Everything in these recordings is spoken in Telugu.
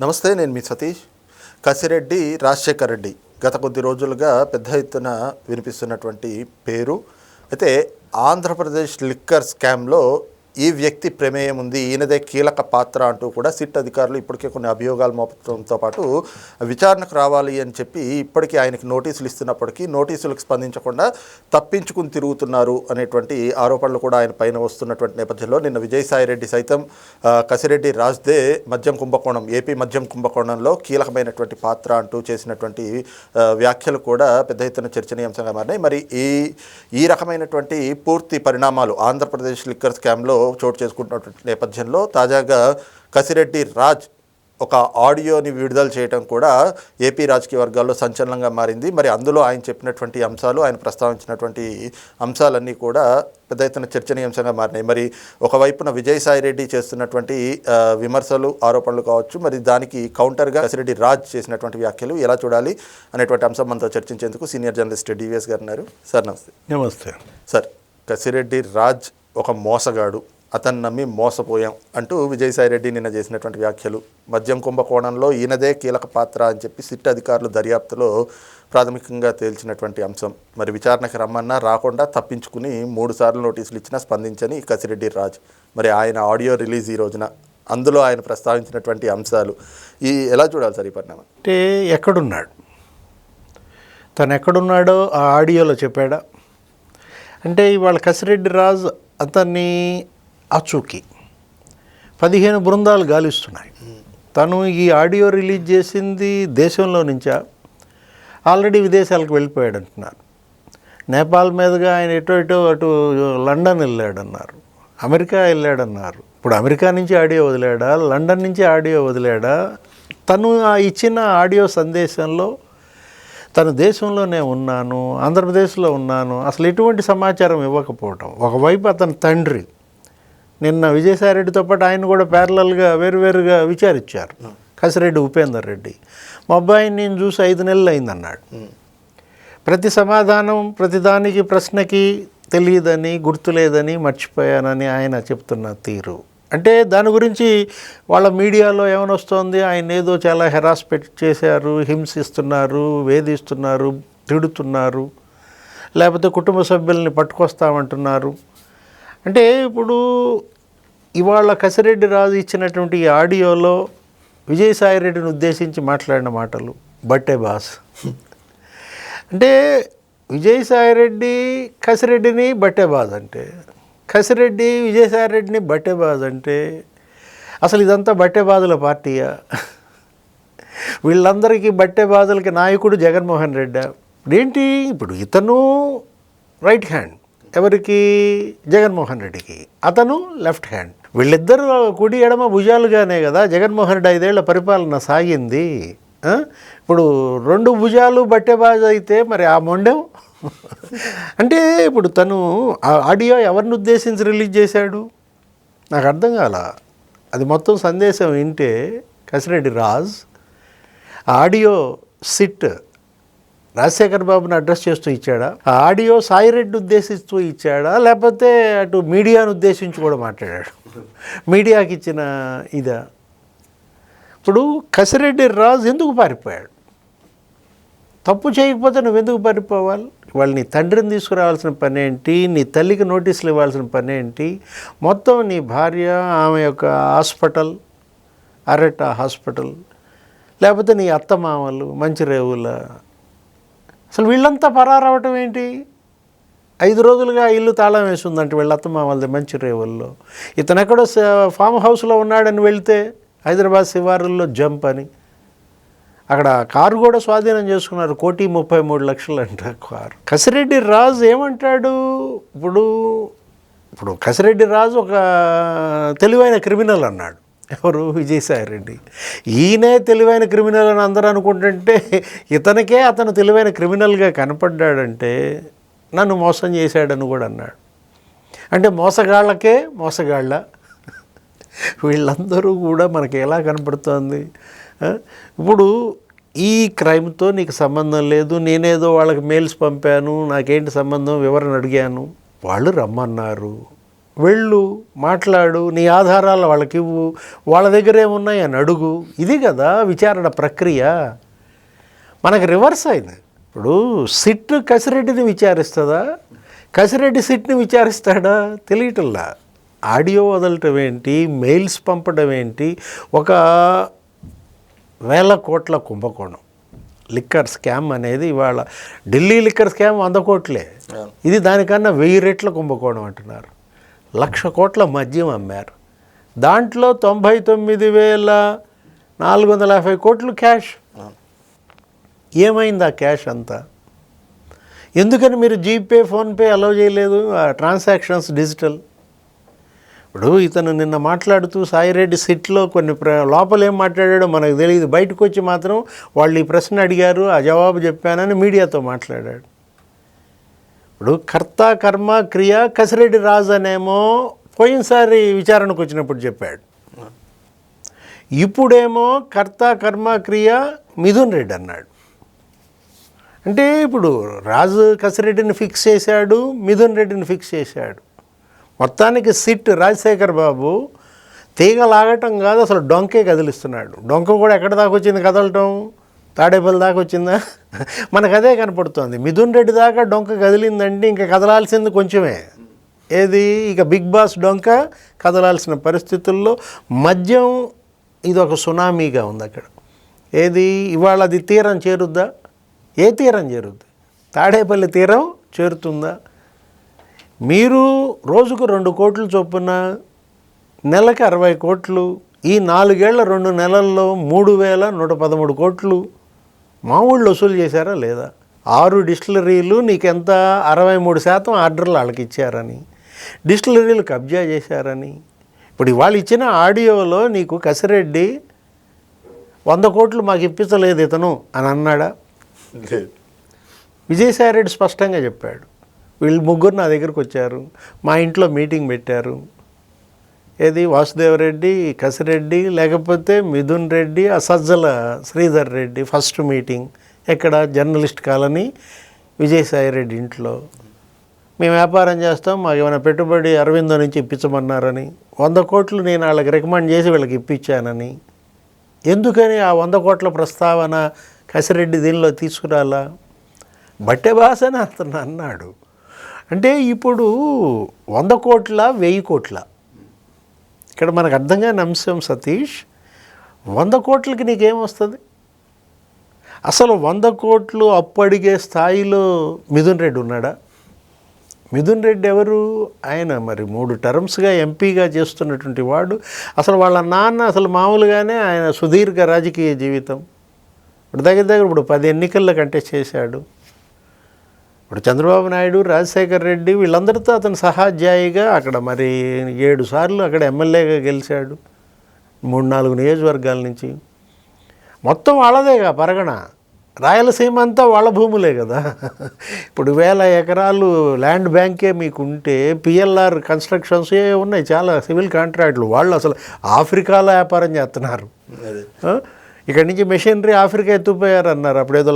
నమస్తే నేను మీ సతీష్. కసిరెడ్డి రాజశేఖర్ రెడ్డి. గత కొద్ది రోజులుగా పెద్ద ఎత్తున వినిపిస్తున్నటువంటి పేరు. అయితే ఆంధ్రప్రదేశ్ లిక్కర్ స్కామ్లో ఈ వ్యక్తి ప్రమేయం ఉంది. ఈయనదే కీలక పాత్ర అంటూ కూడా సిట్ అధికారులు ఇప్పటికే కొన్ని అభియోగాలు మోపడంతో పాటు విచారణకు రావాలి అని చెప్పి ఇప్పటికీ ఆయనకి నోటీసులు ఇస్తున్నప్పటికీ నోటీసులకు స్పందించకుండా తప్పించుకుని తిరుగుతున్నారు అనేటువంటి ఆరోపణలు కూడా ఆయన పైన వస్తున్నటువంటి నేపథ్యంలో నిన్న విజయసాయి రెడ్డి సైతం కసిరెడ్డి రాజ్దే మద్యం కుంభకోణం ఏపీ మద్యం కుంభకోణంలో కీలకమైనటువంటి పాత్ర అంటూ చేసినటువంటి వ్యాఖ్యలు కూడా పెద్ద ఎత్తున చర్చనీయాంశంగా మారినాయి. మరి ఈ ఈ రకమైనటువంటి పూర్తి పరిణామాలు ఆంధ్రప్రదేశ్ లిక్కర్ స్కామ్లో చోటు చేసుకుంటున్నటువంటి నేపథ్యంలో తాజాగా కసిరెడ్డి రాజ్ ఒక ఆడియోని విడుదల చేయడం కూడా ఏపీ రాజకీయ వర్గాల్లో సంచలనంగా మారింది. మరి అందులో ఆయన చెప్పినటువంటి అంశాలు ఆయన ప్రస్తావించినటువంటి అంశాలన్నీ కూడా పెద్ద ఎత్తున చర్చనీయాంశంగా మారినాయి. మరి ఒకవైపున విజయసాయి రెడ్డి చేస్తున్నటువంటి విమర్శలు ఆరోపణలు కావచ్చు మరి దానికి కౌంటర్గా కసిరెడ్డి రాజ్ చేసినటువంటి వ్యాఖ్యలు ఎలా చూడాలి అనేటువంటి అంశం మనతో చర్చించేందుకు సీనియర్ జర్నలిస్ట్ డివిఎస్ గారు ఉన్నారు. సార్ నమస్తే. నమస్తే. సార్ కసిరెడ్డి రాజ్ ఒక మోసగాడు. అతన్ని నమ్మి మోసపోయాం అంటూ విజయసాయి రెడ్డి నిన్న చేసినటువంటి వ్యాఖ్యలు. మద్యం కుంభకోణంలో ఈయనదే కీలక పాత్ర అని చెప్పి సిట్ అధికారులు దర్యాప్తులో ప్రాథమికంగా తేల్చినటువంటి అంశం. మరి విచారణకు రమ్మన్నా రాకుండా తప్పించుకుని మూడుసార్లు నోటీసులు ఇచ్చినా స్పందించని కసిరెడ్డి రాజ్. మరి ఆయన ఆడియో రిలీజ్ ఈ రోజున. అందులో ఆయన ప్రస్తావించినటువంటి అంశాలు. ఈ ఎలా చూడాలి సార్ ఈ పరిణామం? అంటే ఎక్కడున్నాడు? తను ఎక్కడున్నాడో ఆ ఆడియోలో చెప్పాడా? అంటే ఇవాళ కసిరెడ్డి రాజు అతన్ని అచూకి పదిహేను బృందాలు గాలిస్తున్నాయి. తను ఈ ఆడియో రిలీజ్ చేసింది దేశంలో నుంచా? ఆల్రెడీ విదేశాలకు వెళ్ళిపోయాడు అంటున్నారు నేపాల్ మీదుగా ఆయన ఎటో ఎటో అటు లండన్ వెళ్ళాడన్నారు. అమెరికా వెళ్ళాడన్నారు. ఇప్పుడు అమెరికా నుంచి ఆడియో వదిలాడా? లండన్ నుంచి ఆడియో వదిలాడా? తను ఆ ఇచ్చిన ఆడియో సందేశంలో తను దేశంలోనే ఉన్నాను ఆంధ్రప్రదేశ్లో ఉన్నాను అసలు ఎటువంటి సమాచారం ఇవ్వకపోవటం. ఒకవైపు అతని తండ్రి నిన్న విజయసాయిరెడ్డితో పాటు ఆయన కూడా ప్యారలల్గా వేరువేరుగా విచారించారు. కసిరెడ్డి ఉపేందర్ రెడ్డి. మా అబ్బాయిని నేను చూసి ఐదు నెలలు అయిందన్నాడు. ప్రతి సమాధానం ప్రతిదానికి ప్రశ్నకి తెలియదని గుర్తులేదని మర్చిపోయానని ఆయన చెప్తున్న తీరు. అంటే దాని గురించి వాళ్ళ మీడియాలో ఏమనొస్తోంది ఆయన ఏదో చాలా హెరాస్పెక్ట్ చేశారు హింసిస్తున్నారు వేధిస్తున్నారు తిడుతున్నారు. లేకపోతే కుటుంబ సభ్యుల్ని పట్టుకొస్తామంటున్నారు. అంటే ఇప్పుడు ఇవాళ కసిరెడ్డి రాజు ఇచ్చినటువంటి ఈ ఆడియోలో విజయసాయిరెడ్డిని ఉద్దేశించి మాట్లాడిన మాటలు బట్టే బాస్. అంటే విజయసాయిరెడ్డి కసిరెడ్డిని బట్టే బాజ్ అంటే కసిరెడ్డి విజయసాయిరెడ్డిని బట్టేబాజ్ అంటే అసలు ఇదంతా బట్టే బట్టేబాజుల పార్టీయా? వీళ్ళందరికీ బట్టే బట్టేబాజులకి నాయకుడు జగన్మోహన్ రెడ్డి. ఏంటి ఇప్పుడు ఇతను రైట్ హ్యాండ్. ఎవరికి? జగన్మోహన్ రెడ్డికి. అతను లెఫ్ట్ హ్యాండ్. వీళ్ళిద్దరూ కుడి ఎడమ భుజాలుగానే కదా జగన్మోహన్ రెడ్డి ఐదేళ్ళ పరిపాలన సాగింది. ఇప్పుడు రెండు భుజాలు బట్టెబాజ్ అయితే మరి ఆ మొండెం? అంటే ఇప్పుడు తను ఆ ఆడియో ఎవరిని ఉద్దేశించి రిలీజ్ చేశాడు? నాకు అర్థం కాల. అది మొత్తం సందేశం వింటే కసిరెడ్డి రాజ్ ఆడియో సిట్ రాజశేఖర్ బాబుని అడ్రస్ చేస్తూ ఇచ్చాడా? ఆ ఆడియో సాయిరెడ్డి ఉద్దేశిస్తూ ఇచ్చాడా? లేకపోతే అటు మీడియాను ఉద్దేశించి కూడా మాట్లాడాడు? మీడియాకి ఇచ్చిన ఇదా? ఇప్పుడు కసిరెడ్డి రాజు ఎందుకు పారిపోయాడు? తప్పు చేయకపోతే నువ్వు ఎందుకు పారిపోవాలి? వాళ్ళు నీ తండ్రిని తీసుకురావాల్సిన పని ఏంటి? నీ తల్లికి నోటీసులు ఇవ్వాల్సిన పని ఏంటి? మొత్తం నీ భార్య ఆమె యొక్క హాస్పిటల్ అరట హాస్పిటల్ లేకపోతే నీ అత్తమామలు మంచిరేవుల అసలు వీళ్ళంతా పరారవటం ఏంటి? ఐదు రోజులుగా ఇల్లు తాళం వేసిందంటే వీళ్ళ వాళ్ళది మంచి రేవుల్లో ఇతను ఎక్కడో ఫామ్ హౌస్లో ఉన్నాడని వెళ్తే హైదరాబాద్ శివారుల్లో జంప్ అని. అక్కడ కారు కూడా స్వాధీనం చేసుకున్నారు. కోటి ముప్పై మూడు లక్షలు అంట కారు. కసిరెడ్డి రాజు ఏమంటాడు? ఇప్పుడు ఇప్పుడు కసిరెడ్డి రాజు ఒక తెలివైన క్రిమినల్ అన్నాడు. ఎవరు విజయసాయి రెడ్డి? ఈయనే తెలివైన క్రిమినల్ అని అందరూ అనుకుంటుంటే ఇతనికే అతను తెలివైన క్రిమినల్గా కనపడ్డాడంటే నన్ను మోసం చేశాడని కూడా అన్నాడు. అంటే మోసగాళ్ళకే మోసగాళ్ళ. వీళ్ళందరూ కూడా మనకి ఎలా కనపడుతోంది? ఇప్పుడు ఈ క్రైమ్తో నీకు సంబంధం లేదు నేనేదో వాళ్ళకి మెయిల్స్ పంపాను నాకేంటి సంబంధం వివరణ అడిగాను. వాళ్ళు రమ్మన్నారు. వెళ్ళు మాట్లాడు నీ ఆధారాలు వాళ్ళకి ఇవ్వు వాళ్ళ దగ్గర ఏమున్నాయి అని అడుగు. ఇది కదా విచారణ ప్రక్రియ. మనకు రివర్స్ అయింది. ఇప్పుడు సిట్ కసిరెడ్డిని విచారిస్తుందా? కసిరెడ్డి సిట్ని విచారిస్తాడా? తెలియటల్లా ఆడియో వదలటం ఏంటి? మెయిల్స్ పంపడం ఏంటి? ఒక వేల కోట్ల కుంభకోణం. లిక్కర్ స్కామ్ అనేది ఇవాళ ఢిల్లీ లిక్కర్ స్కామ్ వంద కోట్లే. ఇది దానికన్నా వెయ్యి రెట్ల కుంభకోణం అంటున్నారు. లక్ష కోట్ల మద్యం అమ్మారు. దాంట్లో తొంభై తొమ్మిది వేల నాలుగు వందల యాభై కోట్లు క్యాష్. ఏమైంది ఆ క్యాష్ అంతా? ఎందుకని మీరు జీపే ఫోన్పే అలౌ చేయలేదు? ఆ ట్రాన్సాక్షన్స్ డిజిటల్. ఇప్పుడు ఇతను నిన్న మాట్లాడుతూ సాయిరెడ్డి సిట్లో కొన్ని ప్ర లోపల ఏం మాట్లాడాడో మనకు తెలియదు. బయటకు వచ్చి మాత్రం వాళ్ళు ఈ ప్రశ్న అడిగారు ఆ జవాబు చెప్పానని మీడియాతో మాట్లాడాడు. ఇప్పుడు కర్త కర్మ క్రియ కసిరెడ్డి రాజు అనేమో పోయినసారి విచారణకు వచ్చినప్పుడు చెప్పాడు. ఇప్పుడేమో కర్త కర్మ క్రియ మిథున్ రెడ్డి అన్నాడు. అంటే ఇప్పుడు రాజు కసిరెడ్డిని ఫిక్స్ చేశాడు మిథున్ రెడ్డిని ఫిక్స్ చేశాడు. మొత్తానికి సిట్ రాజశేఖర్ బాబు తీగ లాగటం కాదు అసలు డొంకే కదిలిస్తున్నాడు. డొంక కూడా ఎక్కడ దాకా వచ్చింది కదలటం? తాడేపల్లి దాకా వచ్చిందా? మనకు అదే కనపడుతోంది. మిథున్ రెడ్డి దాకా డొంక కదిలిందంటే ఇంకా కదలాల్సింది కొంచెమే. ఏది? ఇక బిగ్ బాస్ డొంక కదలాల్సిన పరిస్థితుల్లో మద్యం ఇది ఒక సునామీగా ఉంది అక్కడ. ఏది? ఇవాళ అది తీరం చేరుద్దా? ఏ తీరం చేరుద్ది? తాడేపల్లి తీరం చేరుతుందా? మీరు రోజుకు రెండు కోట్లు చొప్పున నెలకు అరవై కోట్లు ఈ నాలుగేళ్ళ రెండు నెలల్లో మూడు వేల నూట పదమూడు కోట్లు మామూళ్ళు వసూలు చేశారా? లేదా. ఆరు డిస్టిలరీలు నీకెంత? అరవై మూడు శాతం ఆర్డర్లు వాళ్ళకి ఇచ్చారని. డిస్టిలరీలు కబ్జా చేశారని. ఇప్పుడు ఇవాళ ఇచ్చిన ఆడియోలో నీకు కసిరెడ్డి వంద కోట్లు మాకు ఇప్పించలేదు ఇతను అని అన్నాడా? లేదు. విజయసాయిరెడ్డి స్పష్టంగా చెప్పాడు. వీళ్ళు ముగ్గురు నా దగ్గరకు వచ్చారు. మా ఇంట్లో మీటింగ్ పెట్టారు. ఏది? వాసుదేవరెడ్డి కసిరెడ్డి లేకపోతే మిథున్ రెడ్డి ఆ సజ్జల శ్రీధర్ రెడ్డి ఫస్ట్ మీటింగ్ ఎక్కడ? జర్నలిస్ట్ కాలనీ విజయసాయిరెడ్డి ఇంట్లో. మేము వ్యాపారం చేస్తాం మాకు ఏమైనా పెట్టుబడి అరవిందో నుంచి ఇప్పించమన్నారని. వంద కోట్లు నేను వాళ్ళకి రికమెండ్ చేసి వీళ్ళకి ఇప్పించానని. ఎందుకని ఆ వంద కోట్ల ప్రస్తావన కసిరెడ్డి దీనిలో తీసుకురాలా? బట్టే భాష అని అతను అన్నాడు. అంటే ఇప్పుడు వంద కోట్ల వెయ్యి కోట్ల ఇక్కడ మనకు అర్థం కాని అంశం సతీష్ వంద కోట్లకి నీకేమొస్తుంది అసలు వంద కోట్లు అప్పు అడిగే స్థాయిలో మిథున్ రెడ్డి ఉన్నాడా? మిథున్ రెడ్డి ఎవరు? ఆయన మరి మూడు టర్మ్స్గా ఎంపీగా చేస్తున్నటువంటి వాడు. అసలు వాళ్ళ నాన్న అసలు మామూలుగానే ఆయన సుదీర్ఘ రాజకీయ జీవితం. ఇప్పుడు దగ్గర దగ్గర ఇప్పుడు పది ఎన్నికల్లో కంటెస్ట్ చేశాడు. ఇప్పుడు చంద్రబాబు నాయుడు రాజశేఖర్ రెడ్డి వీళ్ళందరితో అతను సహాధ్యాయిగా అక్కడ మరి ఏడు సార్లు అక్కడ ఎమ్మెల్యేగా గెలిచాడు. మూడు నాలుగు నియోజకవర్గాల నుంచి. మొత్తం వాళ్ళదేగా పరగణ. రాయలసీమ అంతా వాళ్ళ భూములే కదా. ఇప్పుడు వేల ఎకరాలు ల్యాండ్ బ్యాంకే మీకు ఉంటే పిఎల్ఆర్ కన్స్ట్రక్షన్స్ ఏ ఉన్నాయి? చాలా సివిల్ కాంట్రాక్ట్లు. వాళ్ళు అసలు ఆఫ్రికాలో వ్యాపారం చేస్తున్నారు? ఇక్కడి నుంచి మెషినరీ ఆఫ్రికా ఎత్తుపోయారు అన్నారు అప్పుడు ఏదో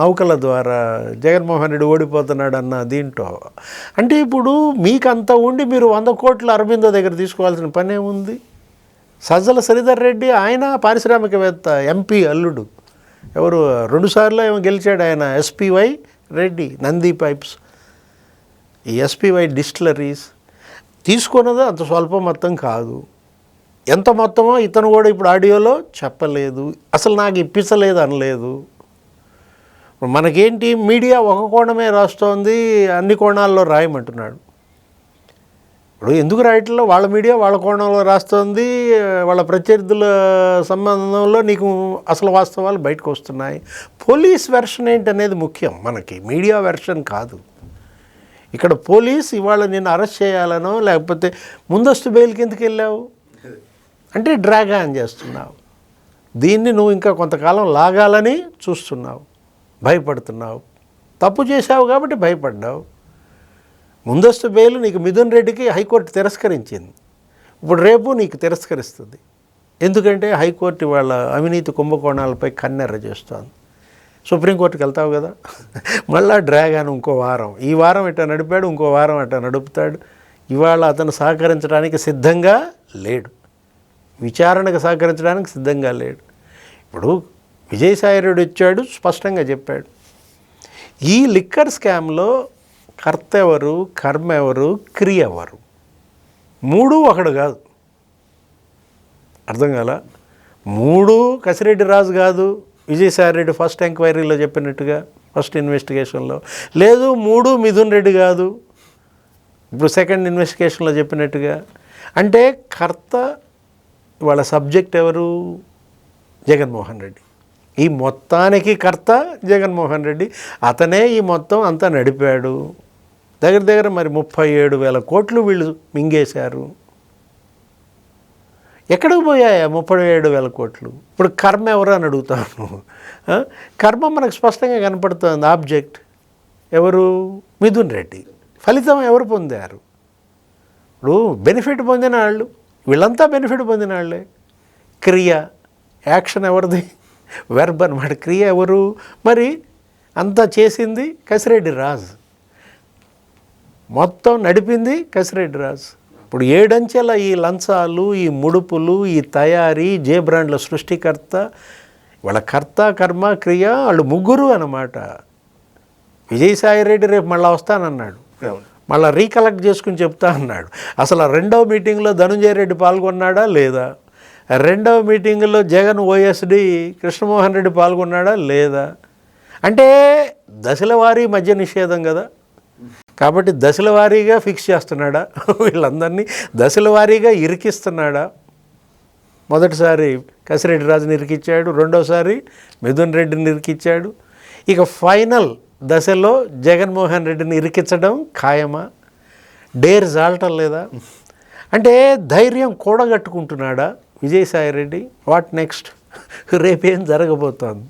నౌకల ద్వారా జగన్మోహన్ రెడ్డి ఓడిపోతున్నాడు అన్న దీంట్లో. అంటే ఇప్పుడు మీకు అంత ఉండి మీరు వంద కోట్ల అరవిందో దగ్గర తీసుకోవాల్సిన పనే ఉంది. సజ్జల శ్రీధర్ రెడ్డి ఆయన పారిశ్రామికవేత్త ఎంపీ అల్లుడు. ఎవరు రెండుసార్లు ఏమో గెలిచాడు ఆయన ఎస్పీవై రెడ్డి నంది పైప్స్. ఈ ఎస్పీవై డిస్టిలరీస్ తీసుకున్నది అంత స్వల్ప మొత్తం కాదు. ఎంత మొత్తమో ఇతను కూడా ఇప్పుడు ఆడియోలో చెప్పలేదు. అసలు నాకు ఇప్పించలేదు అనలేదు. మనకేంటి? మీడియా ఒక కోణమే రాస్తోంది అన్ని కోణాల్లో రాయమంటున్నాడు. ఇప్పుడు ఎందుకు రాయట్లో వాళ్ళ మీడియా వాళ్ళ కోణంలో రాస్తోంది వాళ్ళ ప్రత్యర్థుల సంబంధంలో నీకు అసలు వాస్తవాలు బయటకు వస్తున్నాయి. పోలీస్ వెర్షన్ ఏంటనేది ముఖ్యం మనకి మీడియా వెర్షన్ కాదు. ఇక్కడ పోలీస్ ఇవాళ నిన్ను అరెస్ట్ చేయాలనో లేకపోతే ముందస్తు బెయిల్ కిందకి వెళ్ళావు అంటే డ్రాగ్ ఆన్ చేస్తున్నావు. దీన్ని నువ్వు ఇంకా కొంతకాలం లాగాలని చూస్తున్నావు. భయపడుతున్నావు. తప్పు చేశావు కాబట్టి భయపడ్డావు. ముందస్తు బెయిల్ నీకు మిథున్ రెడ్డికి హైకోర్టు తిరస్కరించింది. ఇప్పుడు రేపు నీకు తిరస్కరిస్తుంది. ఎందుకంటే హైకోర్టు వాళ్ళ అవినీతి కుంభకోణాలపై కన్నెర్ర చేస్తోంది. సుప్రీంకోర్టుకి వెళ్తావు కదా. మళ్ళా డ్రాగ్ అని ఇంకో వారం. ఈ వారం ఇట్లా నడిపాడు ఇంకో వారం అట్లా నడుపుతాడు. ఇవాళ అతను సహకరించడానికి సిద్ధంగా లేడు. విచారణకు సహకరించడానికి సిద్ధంగా లేడు. ఇప్పుడు విజయసాయిరెడ్డి వచ్చాడు స్పష్టంగా చెప్పాడు. ఈ లిక్కర్ స్కామ్లో కర్త ఎవరు కర్మ ఎవరు క్రియ ఎవరు మూడు ఒకడు కాదు. అర్థం కాల? మూడు కసిరెడ్డి రాజు కాదు. విజయసాయి రెడ్డి ఫస్ట్ ఎంక్వైరీలో చెప్పినట్టుగా ఫస్ట్ ఇన్వెస్టిగేషన్లో. లేదు మూడు మిథున్ రెడ్డి కాదు. ఇప్పుడు సెకండ్ ఇన్వెస్టిగేషన్లో చెప్పినట్టుగా. అంటే కర్త వాళ్ళ సబ్జెక్ట్ ఎవరు? జగన్మోహన్ రెడ్డి. ఈ మొత్తానికి కర్త జగన్మోహన్ రెడ్డి. అతనే ఈ మొత్తం అంతా నడిపాడు. దగ్గర దగ్గర మరి ముప్పై ఏడు వేల కోట్లు వీళ్ళు మింగేశారు. ఎక్కడికి పోయాయా ముప్పై ఏడు వేల కోట్లు? ఇప్పుడు కర్మ ఎవరు అని అడుగుతాను. కర్మ మనకు స్పష్టంగా కనపడుతుంది. ఆబ్జెక్ట్ ఎవరు? మిథున్ రెడ్డి. ఫలితం ఎవరు పొందారు? ఇప్పుడు బెనిఫిట్ పొందిన వాళ్ళు. వీళ్ళంతా బెనిఫిట్ పొందిన వాళ్ళే క్రియ యాక్షన్ ఎవరిది? వెర్బ్ అనమాట క్రియ ఎవరు? మరి అంతా చేసింది కసిరెడ్డి రాజు. మొత్తం నడిపింది కసిరెడ్డి రాజు. ఇప్పుడు ఏడంచెల ఈ లంచాలు ఈ ముడుపులు ఈ తయారీ జే బ్రాండ్ల సృష్టికర్త వాళ్ళ కర్త కర్మ క్రియ వాళ్ళు ముగ్గురు అన్నమాట. విజయసాయి రెడ్డి రేపు మళ్ళీ వస్తానన్నాడు. మళ్ళీ రీకలెక్ట్ చేసుకుని చెప్తా అన్నాడు. అసలు రెండవ మీటింగ్లో ధనుంజయ రెడ్డి పాల్గొన్నాడా లేదా? రెండవ మీటింగ్లో జగన్ ఓఎస్డి కృష్ణమోహన్ రెడ్డి పాల్గొన్నాడా లేదా? అంటే దశల వారీ మధ్య నిషేధం కదా. కాబట్టి దశల వారీగా ఫిక్స్ చేస్తున్నాడా? వీళ్ళందరినీ దశల వారీగా ఇరికిస్తున్నాడా? మొదటిసారి కసిరెడ్డి రాజుని ఇరికిచ్చాడు రెండోసారి మిథున్ రెడ్డిని ఇరికిచ్చాడు. ఇక ఫైనల్ దశలో జగన్మోహన్ రెడ్డిని ఇరికించడం ఖాయమా? డేర్ జాలటం లేదా? అంటే ధైర్యం కూడగట్టుకుంటున్నాడా విజయసాయి రెడ్డి? What next? రేపేం జరగబోతోంది?